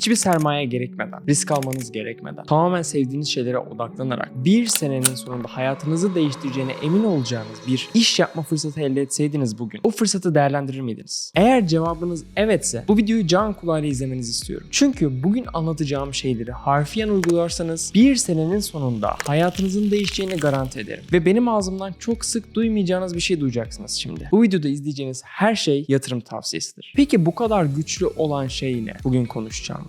hiçbir sermaye gerekmeden, risk almanız gerekmeden, tamamen sevdiğiniz şeylere odaklanarak bir senenin sonunda hayatınızı değiştireceğine emin olacağınız bir iş yapma fırsatı elde etseydiniz bugün, o fırsatı değerlendirir miydiniz? Eğer cevabınız evetse bu videoyu can kulağıyla izlemenizi istiyorum. Çünkü bugün anlatacağım şeyleri harfiyen uygularsanız bir senenin sonunda hayatınızın değişeceğini garanti ederim. Ve benim ağzımdan çok sık duymayacağınız bir şey duyacaksınız şimdi. Bu videoda izleyeceğiniz her şey yatırım tavsiyesidir. Peki bu kadar güçlü olan şey ne? Bugün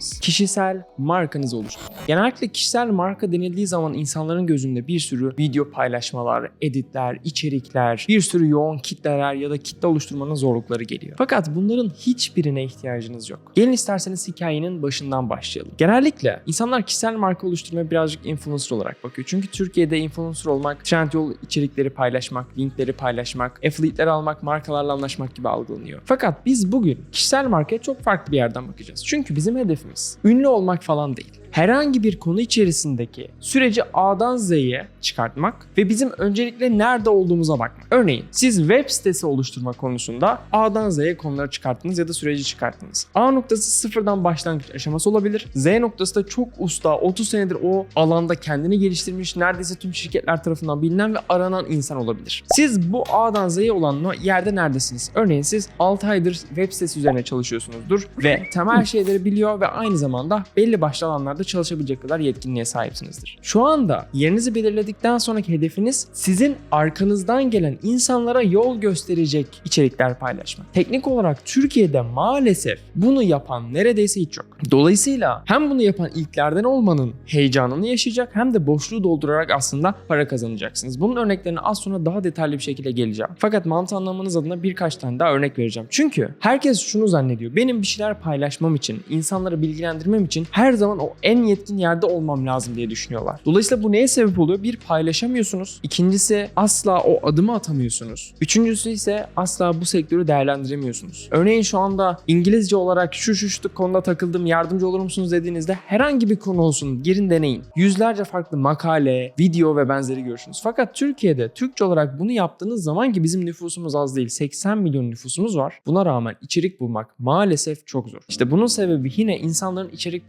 konuşacağımız. Kişisel markanızı oluşturmak. Genellikle kişisel marka denildiği zaman insanların gözünde bir sürü video paylaşmalar, editler, içerikler, bir sürü yoğun kitleler ya da kitle oluşturmanın zorlukları geliyor. Fakat bunların hiçbirine ihtiyacınız yok. Gelin isterseniz hikayenin başından başlayalım. Genellikle insanlar kişisel marka oluşturmaya birazcık influencer olarak bakıyor. Çünkü Türkiye'de influencer olmak, Trendyol içerikleri paylaşmak, linkleri paylaşmak, affiliate'ler almak, markalarla anlaşmak gibi algılanıyor. Fakat biz bugün kişisel markaya çok farklı bir yerden bakacağız. Çünkü bizim hedefimiz ünlü olmak falan değil herhangi bir konu içerisindeki süreci A'dan Z'ye çıkartmak ve bizim öncelikle nerede olduğumuza bakmak. Örneğin siz web sitesi oluşturma konusunda A'dan Z'ye konuları çıkarttınız ya da süreci çıkarttınız. A noktası sıfırdan başlangıç aşaması olabilir. Z noktası da çok usta, 30 senedir o alanda kendini geliştirmiş, neredeyse tüm şirketler tarafından bilinen ve aranan insan olabilir. Siz bu A'dan Z'ye olan yerde neredesiniz? Örneğin siz 6 aydır web sitesi üzerine çalışıyorsunuzdur ve temel şeyleri biliyor ve aynı zamanda belli başlı alanlarda çalışabilecek kadar yetkinliğe sahipsinizdir. Şu anda yerinizi belirledikten sonraki hedefiniz sizin arkanızdan gelen insanlara yol gösterecek içerikler paylaşmak. Teknik olarak Türkiye'de maalesef bunu yapan neredeyse hiç yok. Dolayısıyla hem bunu yapan ilklerden olmanın heyecanını yaşayacak hem de boşluğu doldurarak aslında para kazanacaksınız. Bunun örneklerine az sonra daha detaylı bir şekilde geleceğim. Fakat mantığı anlamanız adına birkaç tane daha örnek vereceğim. Çünkü herkes şunu zannediyor. Benim bir şeyler paylaşmam için, insanları bilgilendirmem için her zaman o en yetkin yerde olmam lazım diye düşünüyorlar. Dolayısıyla bu neye sebep oluyor? Bir paylaşamıyorsunuz. İkincisi asla o adımı atamıyorsunuz. Üçüncüsü ise asla bu sektörü değerlendiremiyorsunuz. Örneğin şu anda İngilizce olarak şu şu şu konuda takıldım yardımcı olur musunuz dediğinizde herhangi bir konu olsun girin deneyin. Yüzlerce farklı makale, video ve benzeri görürsünüz. Fakat Türkiye'de Türkçe olarak bunu yaptığınız zaman ki bizim nüfusumuz az değil 80 milyon nüfusumuz var. Buna rağmen içerik bulmak maalesef çok zor. İşte bunun sebebi yine insanların içerik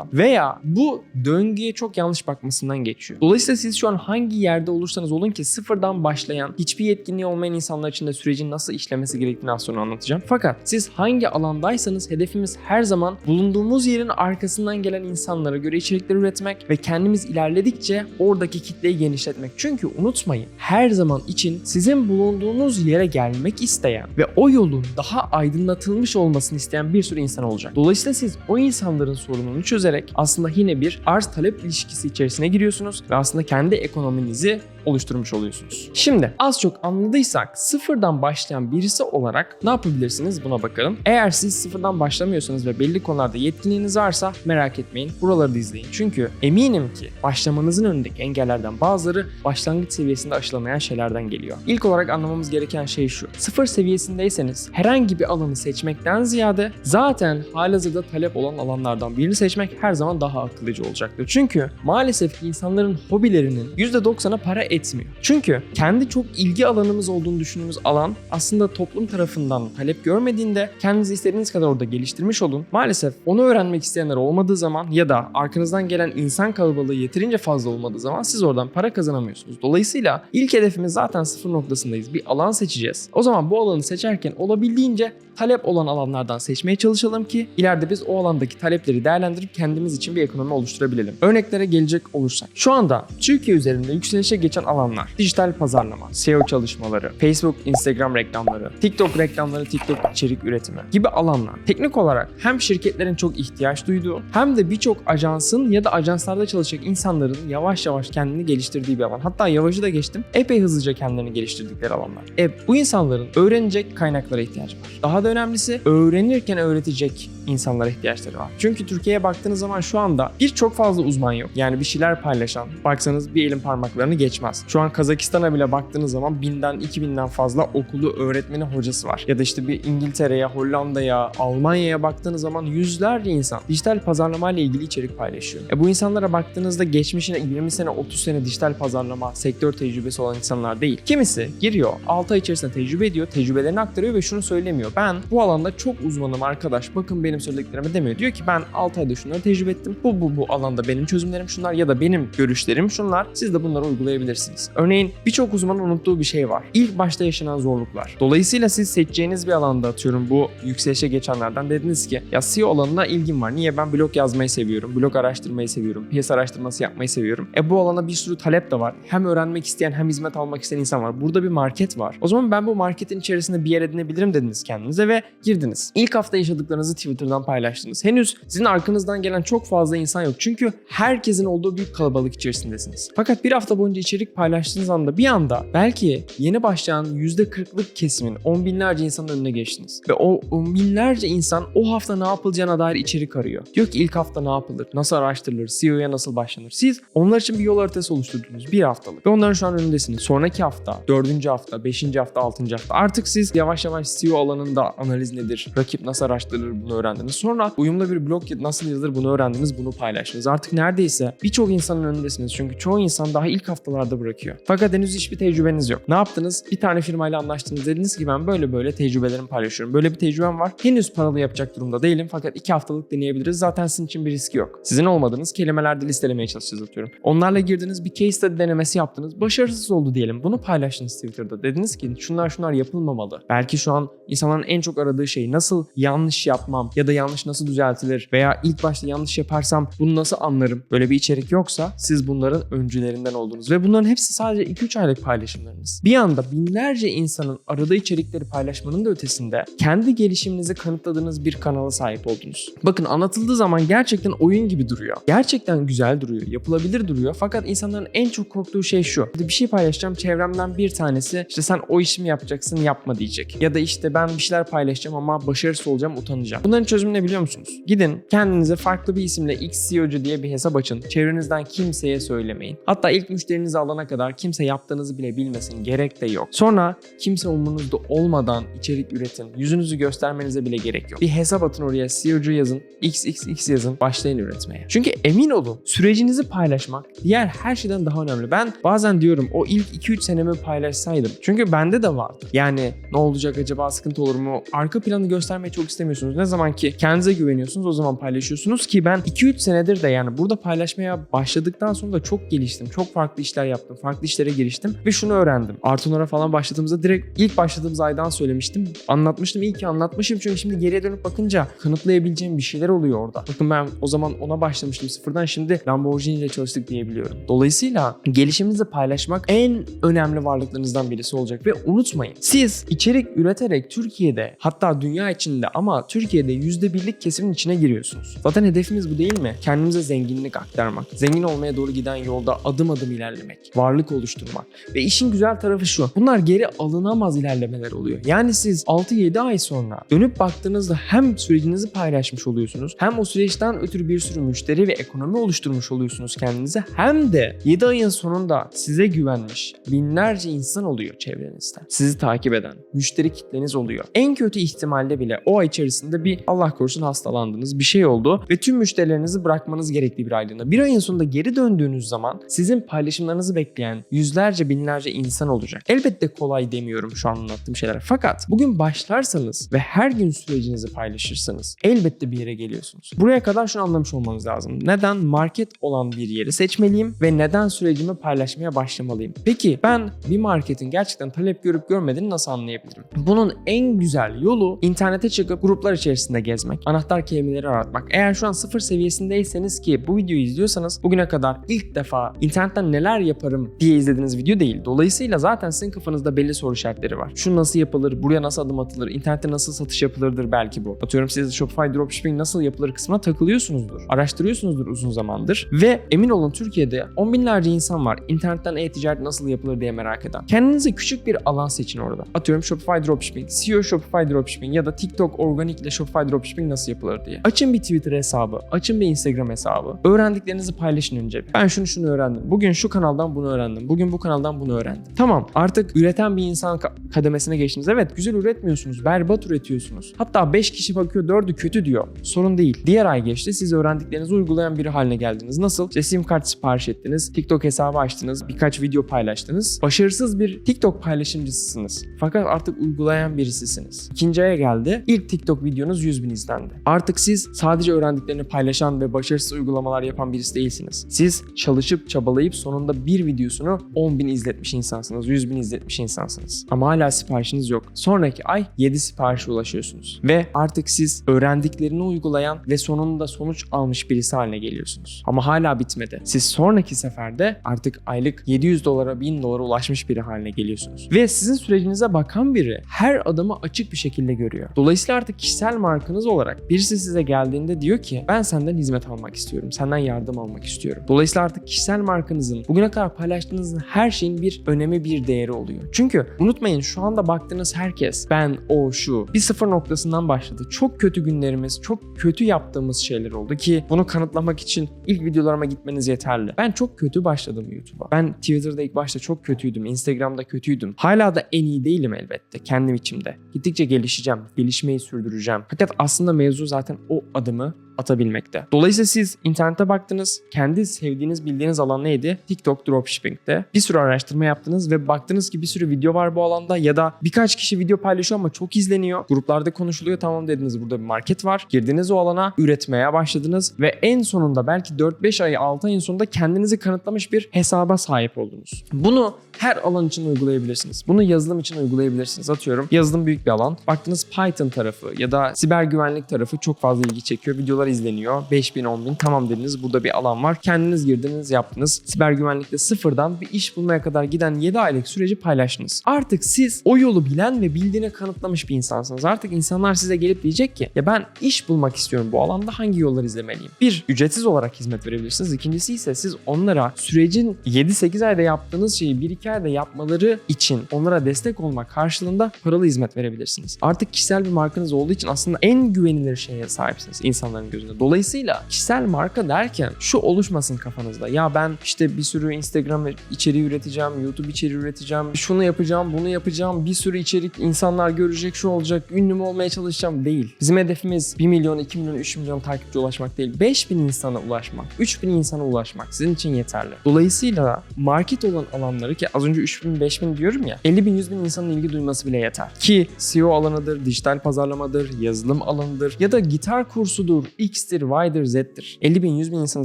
paylaşmamasından veya bu döngüye çok yanlış bakmasından geçiyor. Dolayısıyla siz şu an hangi yerde olursanız olun ki sıfırdan başlayan, hiçbir yetkinliği olmayan insanlar için de sürecin nasıl işlemesi gerektiğini az sonra anlatacağım. Fakat siz hangi alandaysanız hedefimiz her zaman bulunduğumuz yerin arkasından gelen insanlara göre içerikler üretmek ve kendimiz ilerledikçe oradaki kitleyi genişletmek. Çünkü unutmayın her zaman için sizin bulunduğunuz yere gelmek isteyen ve o yolun daha aydınlatılmış olmasını isteyen bir sürü insan olacak. Dolayısıyla siz o insanların sorununu çözerek aslında yine bir arz talep ilişkisi içerisine giriyorsunuz ve aslında kendi ekonominizi oluşturmuş oluyorsunuz. Şimdi az çok anladıysak sıfırdan başlayan birisi olarak ne yapabilirsiniz buna bakalım. Eğer siz sıfırdan başlamıyorsanız ve belli konularda yetkinliğiniz varsa merak etmeyin buraları da izleyin. Çünkü eminim ki başlamanızın önündeki engellerden bazıları başlangıç seviyesinde aşılamayan şeylerden geliyor. İlk olarak anlamamız gereken şey şu. Sıfır seviyesindeyseniz herhangi bir alanı seçmekten ziyade zaten halihazırda talep olan alanlardan birini seçmek her zaman daha akıllıcı olacaktır. Çünkü maalesef ki insanların hobilerinin %90'a para etmiyor. Çünkü kendi çok ilgi alanımız olduğunu düşündüğümüz alan aslında toplum tarafından talep görmediğinde kendinizi istediğiniz kadar orada geliştirmiş olun. Maalesef onu öğrenmek isteyenler olmadığı zaman ya da arkanızdan gelen insan kalabalığı yeterince fazla olmadığı zaman siz oradan para kazanamıyorsunuz. Dolayısıyla ilk hedefimiz zaten sıfır noktasındayız. Bir alan seçeceğiz. O zaman bu alanı seçerken olabildiğince talep olan alanlardan seçmeye çalışalım ki ileride biz o alandaki talepleri değerlendirip kendimiz için bir ekonomi oluşturabilelim. Örneklere gelecek olursak. Şu anda Türkiye üzerinde yükselişe geçen alanlar. Dijital pazarlama, SEO çalışmaları, Facebook, Instagram reklamları, TikTok reklamları, TikTok içerik üretimi gibi alanlar. Teknik olarak hem şirketlerin çok ihtiyaç duyduğu hem de birçok ajansın ya da ajanslarda çalışacak insanların yavaş yavaş kendini geliştirdiği bir alan. Hatta yavaşı da geçtim. Epey hızlıca kendilerini geliştirdikleri alanlar. E bu insanların öğrenecek kaynaklara ihtiyacı var. Daha da önemlisi öğrenirken öğretecek insanlara ihtiyaçları var. Çünkü Türkiye'ye baktığınız baktığınız zaman şu anda birçok fazla uzman yok. Yani bir şeyler paylaşan. Baksanız bir elin parmaklarını geçmez. Şu an Kazakistan'a bile baktığınız zaman binden 2000'den fazla okulu, öğretmeni, hocası var. Ya da işte bir İngiltere'ye, Hollanda'ya, Almanya'ya baktığınız zaman yüzlerce insan dijital pazarlama ile ilgili içerik paylaşıyor. E bu insanlara baktığınızda geçmişine 20 sene, 30 sene dijital pazarlama, sektör tecrübesi olan insanlar değil. Kimisi giriyor, 6 ay içerisinde tecrübe ediyor, tecrübelerini aktarıyor ve şunu söylemiyor. Ben bu alanda çok uzmanım arkadaş, bakın benim söylediklerime demiyor. Diyor ki ben 6 ayda şunları tecrübe ettim. Bu bu bu alanda benim çözümlerim şunlar ya da benim görüşlerim şunlar. Siz de bunları uygulayabilirsiniz. Örneğin birçok uzmanın unuttuğu bir şey var. İlk başta yaşanan zorluklar. Dolayısıyla siz seçeceğiniz bir alanda atıyorum bu yükselişe geçenlerden dediniz ki ya SEO alanına ilgim var. Niye? Ben blog yazmayı seviyorum. Blog araştırmayı seviyorum. Piyasa araştırması yapmayı seviyorum. E bu alana bir sürü talep de var. Hem öğrenmek isteyen hem hizmet almak isteyen insan var. Burada bir market var. O zaman ben bu marketin içerisinde bir yer edinebilirim dediniz kendinize ve girdiniz. İlk hafta yaşadıklarınızı Twitter'dan paylaştınız. Henüz sizin arkanızdan gelen çok fazla insan yok. Çünkü herkesin olduğu büyük kalabalık içerisindesiniz. Fakat bir hafta boyunca içerik paylaştığınız anda bir anda belki yeni başlayan %40'lık kesimin on binlerce insanın önüne geçtiniz. Ve o on binlerce insan o hafta ne yapılacağına dair içerik arıyor. Diyor ki ilk hafta ne yapılır, nasıl araştırılır, CEO'ya nasıl başlanır. Siz onlar için bir yol haritası oluşturdunuz bir haftalık. Ve onların şu an önündesiniz. Sonraki hafta, dördüncü hafta, beşinci hafta, altıncı hafta artık siz yavaş yavaş CEO alanında analiz nedir, rakip nasıl araştırılır bunu öğrendiniz. Sonra uyumlu bir blog nasıl yazılır bunu öğrendiniz, bunu paylaştınız. Artık neredeyse birçok insanın önündesiniz. Çünkü çoğu insan daha ilk haftalarda bırakıyor. Fakat henüz hiçbir tecrübeniz yok. Ne yaptınız? Bir tane firmayla anlaştınız. Dediniz ki ben böyle böyle tecrübelerimi paylaşıyorum. Böyle bir tecrübem var. Henüz paralı yapacak durumda değilim. Fakat iki haftalık deneyebiliriz. Zaten sizin için bir riski yok. Sizin olmadığınız kelimelerde listelemeye çalışacağız atıyorum. Onlarla girdiniz bir case study denemesi yaptınız. Başarısız oldu diyelim. Bunu paylaştınız Twitter'da. Dediniz ki şunlar şunlar yapılmamalı. Belki şu an insanların en çok aradığı şey nasıl yanlış yapmam ya da yanlış nasıl düzeltilir veya ilk başta yanlış yaparsam bunu nasıl anlarım? Böyle bir içerik yoksa siz bunların öncülerinden oldunuz ve bunların hepsi sadece 2-3 aylık paylaşımlarınız. Bir anda binlerce insanın aradığı içerikleri paylaşmanın da ötesinde kendi gelişiminizi kanıtladığınız bir kanala sahip oldunuz. Bakın anlatıldığı zaman gerçekten oyun gibi duruyor. Gerçekten güzel duruyor, yapılabilir duruyor fakat insanların en çok korktuğu şey şu. Bir şey paylaşacağım çevremden bir tanesi işte sen o işimi yapacaksın yapma diyecek. Ya da işte ben bir şeyler paylaşacağım ama başarısız olacağım utanacağım. Bunların çözümü ne biliyor musunuz? Gidin kendinize farklı bir isimle X CEO'cu diye bir hesap açın. Çevrenizden kimseye söylemeyin. Hatta ilk müşterinizi alana kadar kimse yaptığınızı bile bilmesin. Gerek de yok. Sonra kimse umurunuzda olmadan içerik üretin. Yüzünüzü göstermenize bile gerek yok. Bir hesap atın oraya CEO'cu yazın. XXX yazın. Başlayın üretmeye. Çünkü emin olun sürecinizi paylaşmak diğer her şeyden daha önemli. Ben bazen diyorum o ilk 2-3 senemi paylaşsaydım. Çünkü bende de vardı. Yani ne olacak acaba sıkıntı olur mu? Arka planı göstermeyi çok istemiyorsunuz. Ne zaman ki kendinize güveniyorsunuz o zaman paylaşıyorsunuz ki ben 2-3 senedir de yani burada paylaşmaya başladıktan sonra da çok geliştim. Çok farklı işler yaptım. Farklı işlere giriştim ve şunu öğrendim. Artunora falan başladığımızda direkt ilk başladığımız aydan söylemiştim. Anlatmıştım. İyi ki anlatmışım çünkü şimdi geriye dönüp bakınca kanıtlayabileceğim bir şeyler oluyor orada. Bakın ben o zaman ona başlamıştım sıfırdan şimdi Lamborghini ile çalıştık diyebiliyorum. Dolayısıyla gelişiminizi paylaşmak en önemli varlıklarınızdan birisi olacak ve unutmayın. Siz içerik üreterek Türkiye'de hatta dünya içinde ama Türkiye'de %1'lik kesimin içine giriyorsunuz. Zaten hedefimiz bu değil mi? Kendimize zenginlik aktarmak. Zengin olmaya doğru giden yolda adım adım ilerlemek. Varlık oluşturmak. Ve işin güzel tarafı şu. Bunlar geri alınamaz ilerlemeler oluyor. Yani siz 6-7 ay sonra dönüp baktığınızda hem sürecinizi paylaşmış oluyorsunuz hem o süreçten ötürü bir sürü müşteri ve ekonomi oluşturmuş oluyorsunuz kendinize hem de 7 ayın sonunda size güvenmiş binlerce insan oluyor çevrenizde. Sizi takip eden müşteri kitleniz oluyor. En kötü ihtimalle bile o ay içerisinde bir Allah korusun hastalandınız bir şey oldu ve tüm müşterilerinizi bırakmanız gerektiği bir aylığında. Bir ayın sonunda geri döndüğünüz zaman sizin paylaşımlarınızı bekleyen yüzlerce binlerce insan olacak. Elbette kolay demiyorum şu an anlattığım şeyler. Fakat bugün başlarsanız ve her gün sürecinizi paylaşırsanız elbette bir yere geliyorsunuz. Buraya kadar şunu anlamış olmanız lazım. Neden market olan bir yeri seçmeliyim ve neden sürecimi paylaşmaya başlamalıyım? Peki ben bir marketin gerçekten talep görüp görmediğini nasıl anlayabilirim? Bunun en güzel yolu internete çıkıp gruplar içerisinde gezmek, anahtar kelimeleri aratmak. Eğer şu an sıfır seviyesindeyseniz ki bu videoyu izliyorsanız bugüne kadar ilk defa internetten neler yaparım diye izlediğiniz video değil. Dolayısıyla zaten sizin kafanızda belli soru işaretleri var. Şu nasıl yapılır, buraya nasıl adım atılır, internette nasıl satış yapılırdır belki bu. Atıyorum siz Shopify dropshipping nasıl yapılır kısmına takılıyorsunuzdur. Araştırıyorsunuzdur uzun zamandır ve emin olun Türkiye'de on binlerce insan var internetten e-ticaret nasıl yapılır diye merak eden. Kendinize küçük bir alan seçin orada. Atıyorum Shopify dropshipping, SEO Shopify dropshipping ya da TikTok organik ile Shopify dropshipping nasıl yapılır diye. Açın bir Twitter hesabı hesabı, açın bir Instagram hesabı. Öğrendiklerinizi paylaşın önce. Ben şunu şunu öğrendim. Bugün şu kanaldan bunu öğrendim. Bugün bu kanaldan bunu öğrendim. Tamam artık üreten bir insan ka- kademesine geçtiniz. Evet güzel üretmiyorsunuz. Berbat üretiyorsunuz. Hatta 5 kişi bakıyor 4'ü kötü diyor. Sorun değil. Diğer ay geçti. Siz öğrendiklerinizi uygulayan biri haline geldiniz. Nasıl? İşte sim kart sipariş ettiniz. TikTok hesabı açtınız. Birkaç video paylaştınız. Başarısız bir TikTok paylaşımcısısınız. Fakat artık uygulayan birisisiniz. İkinci aya geldi. İlk TikTok videonuz 100 bin izlendi. Artık siz sadece öğrendiklerini paylaşan ve başarısız uygulamalar yapan birisi değilsiniz. Siz çalışıp çabalayıp sonunda bir videosunu 10 bin izletmiş insansınız. 100 bin izletmiş insansınız. Ama hala siparişiniz yok. Sonraki ay 7 siparişe ulaşıyorsunuz. Ve artık siz öğrendiklerini uygulayan ve sonunda sonuç almış birisi haline geliyorsunuz. Ama hala bitmedi. Siz sonraki seferde artık aylık 700 dolara 1000 dolara ulaşmış biri haline geliyorsunuz. Ve sizin sürecinize bakan biri her adımı açık bir şekilde görüyor. Dolayısıyla artık kişisel markanız olarak birisi size geldiğinde diyor ki ben senden hizmet almak istiyorum. Senden yardım almak istiyorum. Dolayısıyla artık kişisel markanızın bugüne kadar paylaştığınız her şeyin bir önemi bir değeri oluyor. Çünkü unutmayın şu anda baktığınız herkes ben o şu bir sıfır noktasından başladı. Çok kötü günlerimiz, çok kötü yaptığımız şeyler oldu ki bunu kanıtlamak için ilk videolarıma gitmeniz yeterli. Ben çok kötü başladım YouTube'a. Ben Twitter'da ilk başta çok kötüydüm. Instagram'da kötüydüm. Hala da en iyi değilim elbette kendim içimde. Gittikçe gelişeceğim. Gelişmeyi sürdüreceğim. Fakat aslında mevzu zaten o adımı atabilmekte. Dolayısıyla siz internete baktınız. Kendi sevdiğiniz, bildiğiniz alan neydi? TikTok dropshipping'te. Bir sürü araştırma yaptınız ve baktınız ki bir sürü video var bu alanda ya da birkaç kişi video paylaşıyor ama çok izleniyor. Gruplarda konuşuluyor. Tamam dediniz burada bir market var. Girdiniz o alana, üretmeye başladınız ve en sonunda belki 4-5 ay, 6 ayın sonunda kendinizi kanıtlamış bir hesaba sahip oldunuz. Bunu her alan için uygulayabilirsiniz. Bunu yazılım için uygulayabilirsiniz. Atıyorum yazılım büyük bir alan. Baktınız Python tarafı ya da siber güvenlik tarafı çok fazla ilgi çekiyor. Videolar izleniyor. 5000 10000 tamam dediniz burada bir alan var. Kendiniz girdiniz yaptınız. Siber güvenlikte sıfırdan bir iş bulmaya kadar giden 7 aylık süreci paylaştınız. Artık siz o yolu bilen ve bildiğine kanıtlamış bir insansınız. Artık insanlar size gelip diyecek ki ya ben iş bulmak istiyorum bu alanda hangi yolları izlemeliyim? Bir, ücretsiz olarak hizmet verebilirsiniz. İkincisi ise siz onlara sürecin 7-8 ayda yaptığınız şeyi 1-2 ayda yapmaları için onlara destek olmak karşılığında paralı hizmet verebilirsiniz. Artık kişisel bir markanız olduğu için aslında en güvenilir şeye sahipsiniz insanların gözünde. Dolayısıyla kişisel marka derken şu oluşmasın kafanızda. Ya ben işte bir sürü Instagram içeriği üreteceğim, YouTube içeriği üreteceğim, şunu yapacağım, bunu yapacağım, bir sürü içerik insanlar görecek, şu olacak, ünlü mü olmaya çalışacağım değil. Bizim hedefimiz 1 milyon, 2 milyon, 3 milyon takipçi ulaşmak değil. 5000 insana ulaşmak, 3000 insana ulaşmak sizin için yeterli. Dolayısıyla market olan alanları ki az önce 3000, 5000 diyorum ya 50 bin, 100 bin insanın ilgi duyması bile yeter. Ki SEO alanıdır, dijital pazarlamadır, yazılım alanıdır ya da gitar kursudur, X'tir, Y'dir, Z'tir. 50 bin, 100 bin insanı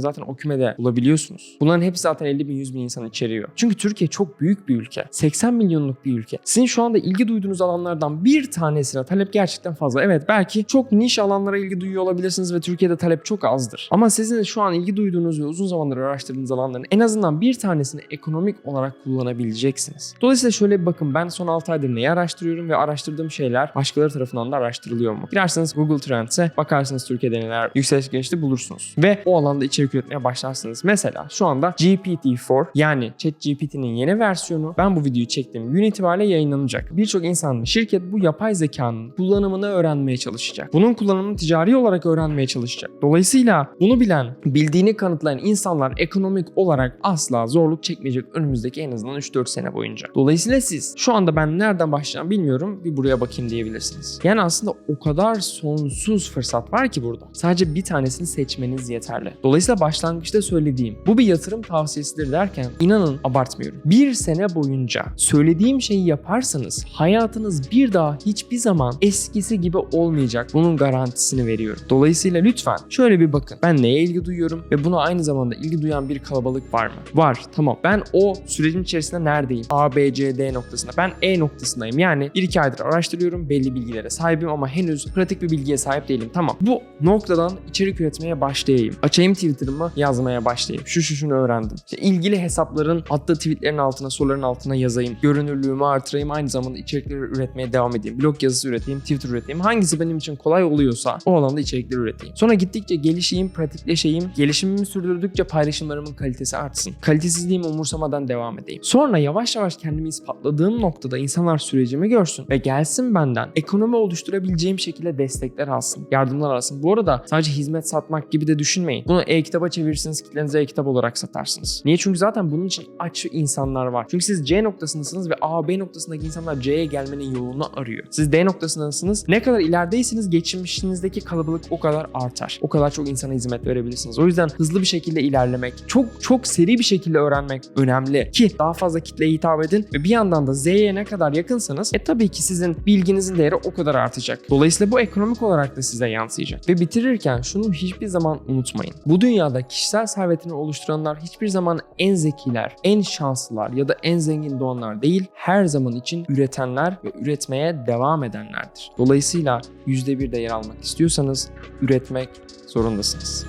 zaten o kümede bulabiliyorsunuz. Bunların hepsi zaten 50 bin, 100 bin insan içeriyor. Çünkü Türkiye çok büyük bir ülke. 80 milyonluk bir ülke. Sizin şu anda ilgi duyduğunuz alanlardan bir tanesine talep gerçekten fazla. Evet belki çok niş alanlara ilgi duyuyor olabilirsiniz ve Türkiye'de talep çok azdır. Ama sizin şu an ilgi duyduğunuz ve uzun zamandır araştırdığınız alanların en azından bir tanesini ekonomik olarak kullanabileceksiniz. Dolayısıyla şöyle bir bakın ben son 6 aydır neyi araştırıyorum ve araştırdığım şeyler başkaları tarafından da araştırılıyor mu? Girerseniz Google Trends'e bakarsınız Türkiye'de neler yükseliş geçti bulursunuz. Ve o alanda içerik üretmeye başlarsınız. Mesela şu anda GPT-4 yani ChatGPT'nin yeni versiyonu ben bu videoyu çektiğim gün itibariyle yayınlanacak. Birçok insan şirket bu yapay zekanın kullanımını öğrenmeye çalışacak. Bunun kullanımını ticari olarak öğrenmeye çalışacak. Dolayısıyla bunu bilen, bildiğini kanıtlayan insanlar ekonomik olarak asla zorluk çekmeyecek önümüzdeki en azından 3-4 sene boyunca. Dolayısıyla siz şu anda ben nereden başlayacağım bilmiyorum bir buraya bakayım diyebilirsiniz. Yani aslında o kadar sonsuz fırsat var ki burada. Sadece bir tanesini seçmeniz yeterli. Dolayısıyla başlangıçta söylediğim bu bir yatırım tavsiyesidir derken inanın abartmıyorum. Bir sene boyunca söylediğim şeyi yaparsanız hayatınız bir daha hiçbir zaman eskisi gibi olmayacak. Bunun garantisini veriyorum. Dolayısıyla lütfen şöyle bir bakın. Ben neye ilgi duyuyorum ve buna aynı zamanda ilgi duyan bir kalabalık var mı? Var. Tamam. Ben o sürecin içerisinde neredeyim? A, B, C, D noktasında. Ben E noktasındayım. Yani 1-2 aydır araştırıyorum. Belli bilgilere sahibim ama henüz pratik bir bilgiye sahip değilim. Tamam. Bu noktadan içerik üretmeye başlayayım. Açayım Twitter'ımı yazmaya başlayayım. Şu şu şunu öğrendim. İşte ilgili hesapların attığı tweetlerin altına, soruların altına yazayım. Görünürlüğümü artırayım. Aynı zamanda içerikleri üretmeye devam edeyim. Blog yazısı üreteyim, Twitter üreteyim. Hangisi benim için kolay oluyorsa o alanda içerikleri üreteyim. Sonra gittikçe gelişeyim, pratikleşeyim. Gelişimimi sürdürdükçe paylaşımlarımın kalitesi artsın. Kalitesizliğimi umursamadan devam edeyim. Sonra Sonra yavaş yavaş kendimi ispatladığım noktada insanlar sürecimi görsün ve gelsin benden ekonomi oluşturabileceğim şekilde destekler alsın, yardımlar alsın. Bu arada sadece hizmet satmak gibi de düşünmeyin. Bunu e-kitaba çevirirsiniz, kitlenize e-kitap olarak satarsınız. Niye? Çünkü zaten bunun için aç insanlar var. Çünkü siz C noktasındasınız ve A, B noktasındaki insanlar C'ye gelmenin yolunu arıyor. Siz D noktasındasınız. Ne kadar ilerideyseniz geçmişinizdeki kalabalık o kadar artar. O kadar çok insana hizmet verebilirsiniz. O yüzden hızlı bir şekilde ilerlemek, çok çok seri bir şekilde öğrenmek önemli ki daha fazla kitleye hitap edin ve bir yandan da Z'ye ne kadar yakınsanız e tabii ki sizin bilginizin değeri o kadar artacak. Dolayısıyla bu ekonomik olarak da size yansıyacak. Ve bitirirken şunu hiçbir zaman unutmayın. Bu dünyada kişisel servetini oluşturanlar hiçbir zaman en zekiler, en şanslılar ya da en zengin doğanlar değil, her zaman için üretenler ve üretmeye devam edenlerdir. Dolayısıyla %1'de yer almak istiyorsanız üretmek zorundasınız.